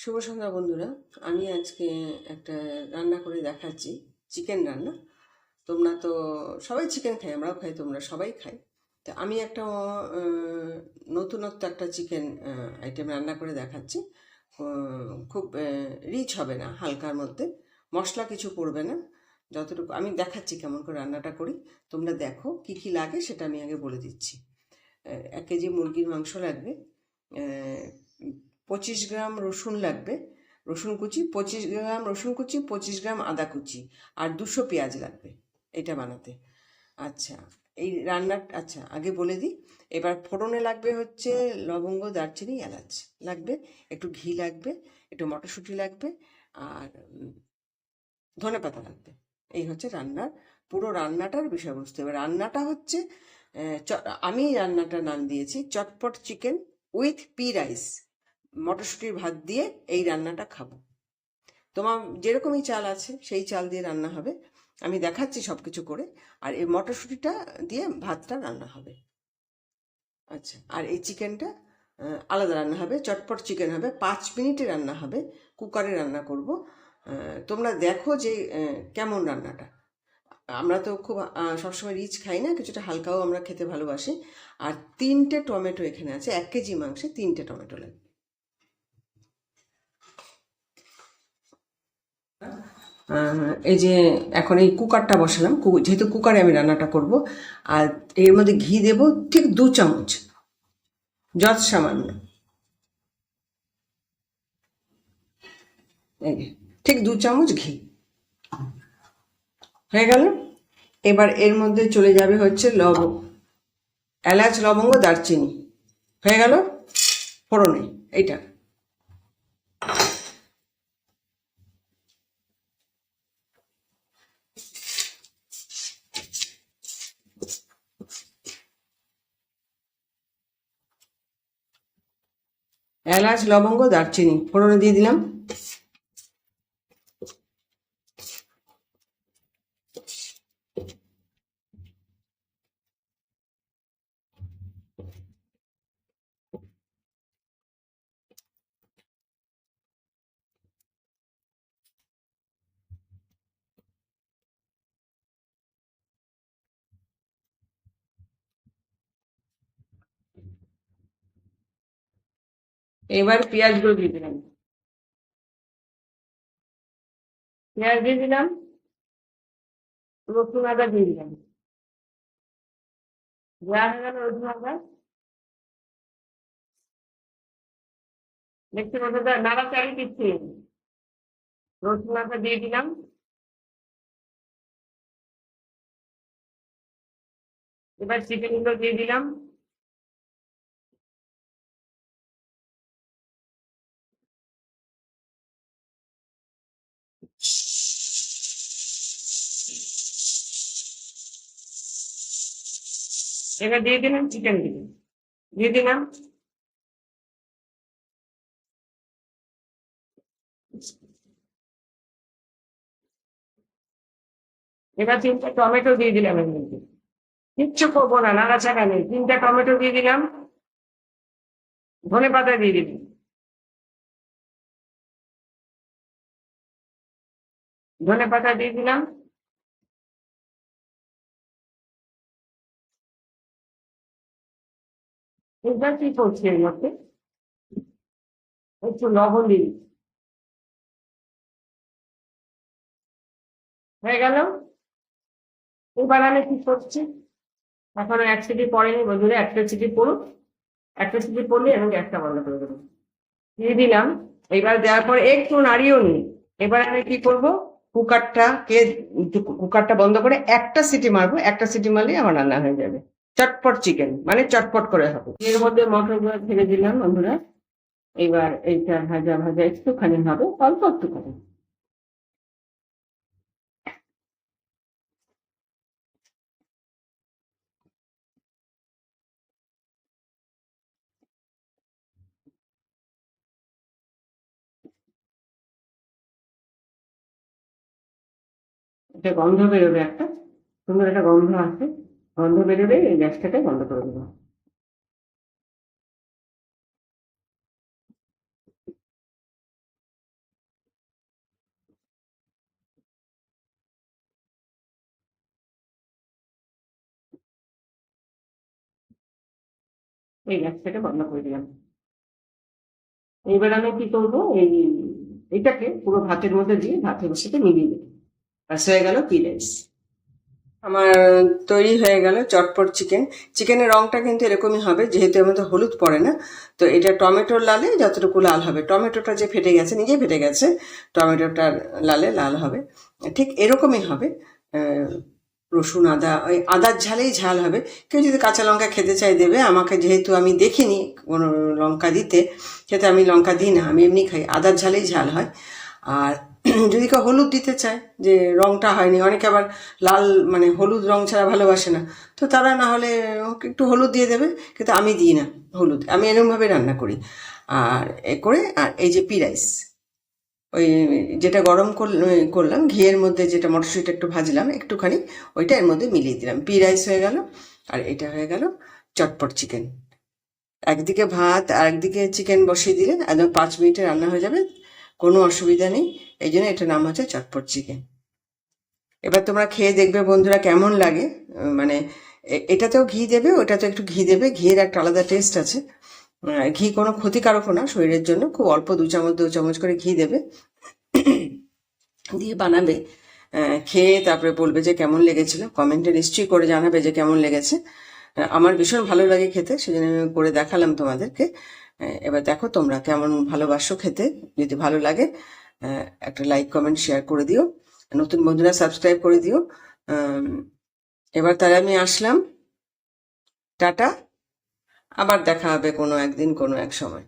শুভ সন্ধ্যা বন্ধুরা। আমি আজকে একটা রান্না করে দেখাচ্ছি চিকেন রান্না। তোমরা তো সবাই চিকেন খাই আমরাও খাই, তোমরা সবাই খাই তা আমি একটা নতুনত্ব একটা চিকেন আইটেম রান্না করে দেখাচ্ছি। খুব রিচ হবে না, হালকার মধ্যে। মশলা কিছু পড়বে না। যতটুকু, আমি দেখাচ্ছি কেমন করে রান্নাটা করি। তোমরা দেখো কি কি লাগে, সেটা আমি আগে বলে দিচ্ছি। এক কেজি মুরগির মাংস লাগবে। পঁচিশ গ্রাম রসুন লাগবে। রসুন কুচি, পঁচিশ গ্রাম রসুন কুচি, পঁচিশ গ্রাম আদা কুচি আর দুশো পেঁয়াজ লাগবে এটা বানাতে। আচ্ছা এই রান্নার আচ্ছা আগে বলে দিই। এবার ফোড়নে লাগবে হচ্ছে লবঙ্গ, দারচিনি, এলাচ লাগবে, একটু ঘি লাগবে, একটু মটরশুঁটি লাগবে আর ধনে পাতা লাগবে। এই হচ্ছে রান্নার, পুরো রান্নাটার বিষয়বস্তু। এবার রান্নাটা হচ্ছে আমি রান্নাটার নাম দিয়েছি চটপট চিকেন উইথ পি রাইস। মটরশুঁটির ভাত দিয়ে এই রান্নাটা খাব। তোমার যেরকমই চাল আছে, সেই চাল দিয়ে রান্না হবে। আমি দেখাচ্ছি সব কিছু করে। আর এই মটরশুঁটিটা দিয়ে ভাতটা রান্না হবে। আচ্ছা আর এই চিকেনটা আলাদা রান্না হবে। চটপট চিকেন হবে। পাঁচ মিনিটে রান্না হবে। কুকারে রান্না করব। তোমরা দেখো যে কেমন রান্নাটা। আমরা তো খুব সবসময় রিচ খাই না, কিছুটা হালকাও আমরা খেতে ভালোবাসি। আর তিনটে টমেটো এখানে আছে। এক কেজি মাংসে তিনটে টমেটো লাগবে। এই যে এখন এই কুকারটা বসালাম যেহেতু কুকারে আমি রান্নাটা করব, আর এর মধ্যে ঘি দেব ঠিক দু চামচ, যত সামান্য। ঠিক দু চামচ ঘি। হয়ে গেল? এবার এর মধ্যে চলে যাবে হচ্ছে লবঙ্গ, এলাচ, লবঙ্গ, দারচিনি। হয়ে গেল? ফোড়নে, এইটা। এলাচ লবঙ্গ দারচিনি। ফোড়নে দিয়ে দিলাম। এবার পেঁয়াজগুলো দিয়ে দিলাম। পেঁয়াজ দিয়ে দিলাম, রসুন আদা দিয়ে দিলাম। দেওয়া হয়ে রসুন আদা। দেখতে পাচ্ছ নাড়াচাড়ি দিচ্ছি। রসুন আদা দিয়ে দিলাম। এবার চিকেনগুলো দিয়ে দিলাম। এবার দিয়ে দিলাম, চিকেন দিলাম। দিয়ে দিলাম। এবার তিনটে টমেটো দিয়ে দিলাম এর মধ্যে। কিচ্ছু করব না, নাড়াচাড়া নেই। তিনটে টমেটো দিয়ে দিলাম। ধনে পাতা দিয়ে দিলাম। ধনে পাতা দিয়ে দিলাম। এবার কি করছি এর মধ্যে একটু লবণ। দিই হয়ে গেল? এবার আমি কি করছি? এখনও এক সিটি পড়েনি বন্ধুরা, একটা সিটি পড়ুক। একটা সিটি পড়লে এবং একটা বন্ধ করে দেবো। দিয়ে দিলাম। এবার দেওয়ার পর একটু নাড়িয়েও নি। এবার আমি কি করব? কুকারটা কে কুকারটা বন্ধ করে একটা সিটি মারবো। একটা সিটি মারলেই আমার রান্না হয়ে যাবে। চটপট চিকেন মানে চটপট করে হবে। এর মধ্যে মটরগুলো ছেড়ে দিলাম বন্ধুরা। এবার এইটা ভাজা ভাজা একটুখানি হবে, অল্প একটুখানি। একটা গন্ধ বেরোবে একটা, সুন্দর একটা গন্ধ আছে বন্ধ বেরোলে এই গ্যাসটাকে বন্ধ করে দেবো। এই গ্যাসটাকে বন্ধ করে দিলাম। এইবার আমি কি করব? এই এটাকে পুরো ভাতের মধ্যে দিয়ে ভাতের সাথে মিলিয়ে দেবো। হয়ে গেল কি রাইস আমার তৈরি হয়ে গেল চটপট চিকেন। চিকেনের রংটা কিন্তু এরকমই হবে, যেহেতু এর মধ্যে হলুদ পড়ে না। তো এটা টমেটোর লালে যতটুকু লাল হবে। টমেটোটা যে ফেটে গেছে নিজে ফেটে গেছে, টমেটোটার লালে লাল হবে। ঠিক এরকমই হবে। রসুন, আদা, ওই আদার ঝালেই ঝাল হবে। কেউ যদি কাঁচা লঙ্কা খেতে চাই দেবে। আমাকে যেহেতু আমি দেখিনি কোনো লঙ্কা দিতে সেটা আমি লঙ্কা দিই না, আমি এমনি খাই। আদার ঝালেই ঝাল হয়। আর যদি কেউ হলুদ দিতে চায়, যে রংটা হয়নি, অনেকে আবার লাল মানে হলুদ রং ছাড়া ভালোবাসে না, তো তারা না হলে একটু হলুদ দিয়ে দেবে, কিন্তু আমি দিই না হলুদ, আমি এরকমভাবে রান্না করি। আর এ করে, আর এই যে পি রাইস, ওই যেটা গরম করলাম, ঘিয়ের মধ্যে যেটা মটরশুঁটিটা একটু ভাজলাম একটুখানি, ওইটা এর মধ্যে মিলিয়ে দিলাম। পি রাইস হয়ে গেল, আর এটা হয়ে গেল চটপট চিকেন। একদিকে ভাত আর একদিকে চিকেন বসিয়ে দিলে, একদম পাঁচ মিনিটে রান্না হয়ে যাবে কোনো অসুবিধা নেই। এই জন্য এটার নাম হচ্ছে চটপট চিকেন। এবার তোমরা খেয়ে দেখবে বন্ধুরা কেমন লাগে। মানে এটাতেও ঘি দেবে, ওটাতেও একটু ঘি দেবে। ঘিয়ের একটা আলাদা টেস্ট আছে। ঘি কোনো ক্ষতিকারকও না শরীরের জন্য, খুব অল্প দু চামচ দু চামচ করে ঘি দেবে। দিয়ে বানাবে। খেয়ে তারপরে বলবে যে কেমন লেগেছিল। কমেন্টে নিশ্চয়ই করে জানাবে যে কেমন লেগেছে। আমার ভীষণ ভালো লাগে খেতে, সেজন্য আমি করে দেখালাম তোমাদেরকে। এবার দেখো তোমরা কেমন ভালোবাসো খেতে। যদি ভালো লাগে একটা লাইক কমেন্ট শেয়ার করে দিও। নতুন বন্ধুরা সাবস্ক্রাইব করে দিও। এবার তাহলে আমি আসলাম। টাটা। আবার দেখা হবে কোনো একদিন, কোনো এক সময়।